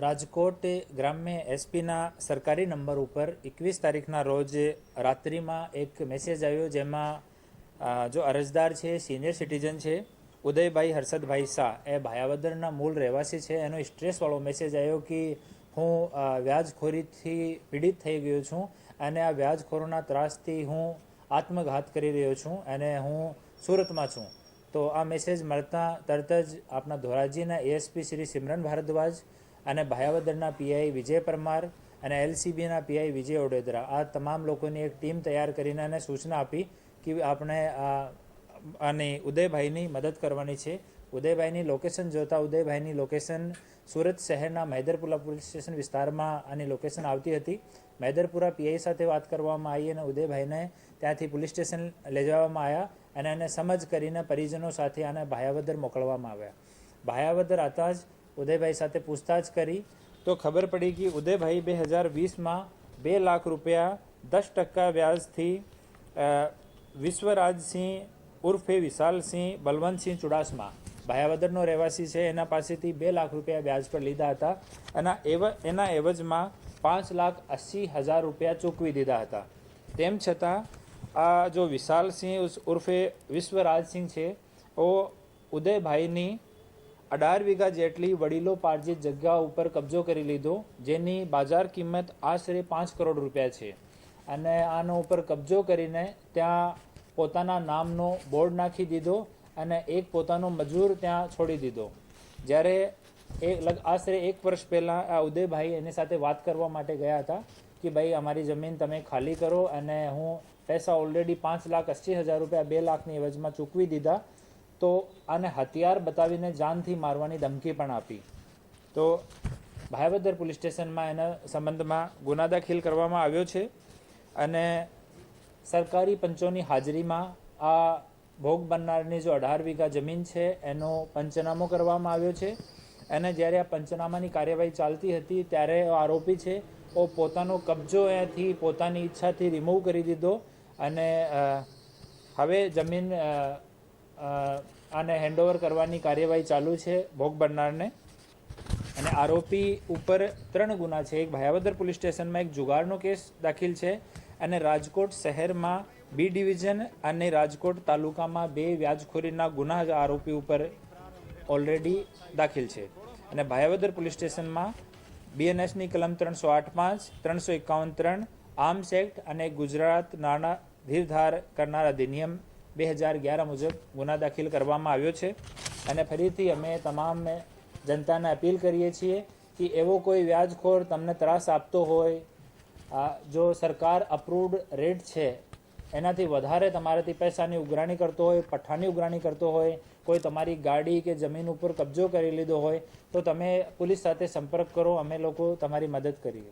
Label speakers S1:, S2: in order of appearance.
S1: રાજકોટ ગ્રામ્ય એસપીના સરકારી નંબર ઉપર એકવીસ તારીખના રોજ રાત્રિમાં એક મેસેજ આવ્યો જેમાં જો અરજદાર છે સિનિયર સિટીઝન છે, ઉદયભાઈ હર્ષદભાઈ શાહ, એ ભાયાવદરના મૂળ રહેવાસી છે, એનો સ્ટ્રેસવાળો મેસેજ આવ્યો કે હું વ્યાજખોરીથી પીડિત થઈ ગયો છું અને આ વ્યાજખોરોના ત્રાસથી હું આત્મઘાત કરી રહ્યો છું અને હું સુરતમાં છું. તો આ મેસેજ મળતા તરત જ આપણા ધોરાજીના એએસપી શ્રી સિમરન ભારદ્વાજ અને ભાયાવદરના પીઆઈ વિજય પરમાર અને એલસીબીના પીઆઈ વિજય ઓડેદરા. આ તમામ લોકોની એક ટીમ તૈયાર કરીને એને સૂચના આપી કે આપણે અને ઉદયભાઈની મદદ કરવાની છે. ઉદયભાઈની લોકેશન જોતા ઉદયભાઈની લોકેશન સુરત શહેરના મહેદરપુરા પોલીસ સ્ટેશન વિસ્તારમાં આની લોકેશન આવતી હતી. મહેદરપુરા પીઆઈ સાથે વાત કરવામાં આવી અને ઉદયભાઈને ત્યાંથી પોલીસ સ્ટેશન લઈ જવામાં આવ્યા અને એને સમજ કરીને પરિજનો સાથે આને ભાયાવદર મોકલવામાં આવ્યા. ભાયાવદર આવતા જ ઉદયભાઈ સાથે પૂછતાછ કરી. તો ખબર પડી કે ઉદયભાઈ બે હજાર વીસમાં બે લાખ રૂપિયા દસ ટકા વ્યાજથી વિશ્વરાજસિંહ ઉર્ફે વિશાલસિંહ બલવંતસિંહ ચુડાસમા. ભાયાવદરનો રહેવાસી છે, એના પાસેથી બે લાખ રૂપિયા વ્યાજ પર લીધા હતા અને એવ, એના એવજમાં પાંચ લાખ અસી હજાર રૂપિયા ચૂકવી દીધા હતા. તેમ છતાં, આ જો વિશાલસિંહ ઉર્ફે વિશ્વરાજસિંહ છે, ઓ ઉદયભાઈની અઢાર વીઘા જેટલી વડીલો પાર્જિત જગ્યા ઉપર કબજો કરી લીધો, જેની બાજાર કિંમત આશરે પાંચ કરોડ રૂપિયા છે. અને આનો ઉપર કબજો કરીને ત્યાં પોતાના નામનો બોર્ડ નાખી દીધો અને એક પોતાનો મજૂર ત્યાં છોડી દીધો. જ્યારે એ આશરે એક વર્ષ પહેલાં આ ઉદયભાઈ એની સાથે વાત કરવા માટે ગયા હતા કે ભાઈ અમારી જમીન તમે ખાલી કરો અને હું પૈસા ઓલરેડી પાંચ લાખ અસી હજાર રૂપિયા બે લાખની એવજમાં ચૂકવી દીધા. તો આને હથિયાર બતાવીને જાનથી મારવાની ધમકી પણ આપી. તો ભાયાવદર પોલીસ સ્ટેશનમાં એના સંબંધમાં ગુના દાખલ કરવામાં આવ્યો છે અને સરકારી પંચોની હાજરીમાં આ ભોગ બનનારની જો અઢાર વીઘા જમીન છે, એનો પંચનામો કરવામાં આવ્યો છે અને જ્યારે આ પંચનામાની કાર્યવાહી ચાલતી હતી ત્યારે આરોપી છે, ઓ પોતાનો કબજો અહીંયાથી પોતાની ઈચ્છાથી રિમૂવ કરી દીધો અને હવે જમીન આને હેન્ડઓવર કરવાની કાર્યવાહી ચાલુ છે ભોગ બનનારને. અને આરોપી ઉપર ત્રણ ગુના છે. એક ભાયાવદર પોલીસ સ્ટેશનમાં એક જુગારનો કેસ દાખલ છે અને રાજકોટ શહેરમાં બી ડિવિઝન અને રાજકોટ તાલુકામાં બે વ્યાજખોરીના ગુના આરોપી ઉપર ઓલરેડી દાખલ છે. અને ભાયાવદર પોલીસ સ્ટેશનમાં બીએનએસની કલમ ત્રણસો આઠ પાંચ, ત્રણસો એકાવન ત્રણ, આર્મ્સ એક્ટ અને ગુજરાત નાણાં, ધીરધાર કરનાર અધિનિયમ બે હજાર અગિયાર મુજબ ગુના દાખલ કરવામાં આવ્યો છે. અને ફરીથી અમે તમામ જનતાને અપીલ કરીએ છીએ કે એવો કોઈ વ્યાજખોર તમને ત્રાસ આપતો હોય જો સરકાર અપ્રુવડ રેટ છે, એનાથી વધારે તમારાથી પૈસાની ઉઘરાણી કરતો હોય પઠ્ઠાની ઉઘરાણી કરતો હોય, કોઈ તમારી ગાડી કે જમીન ઉપર કબજો કરી લીધો હોય, તો તમે પોલીસ સાથે સંપર્ક કરો, અમે લોકો તમારી મદદ કરીએ.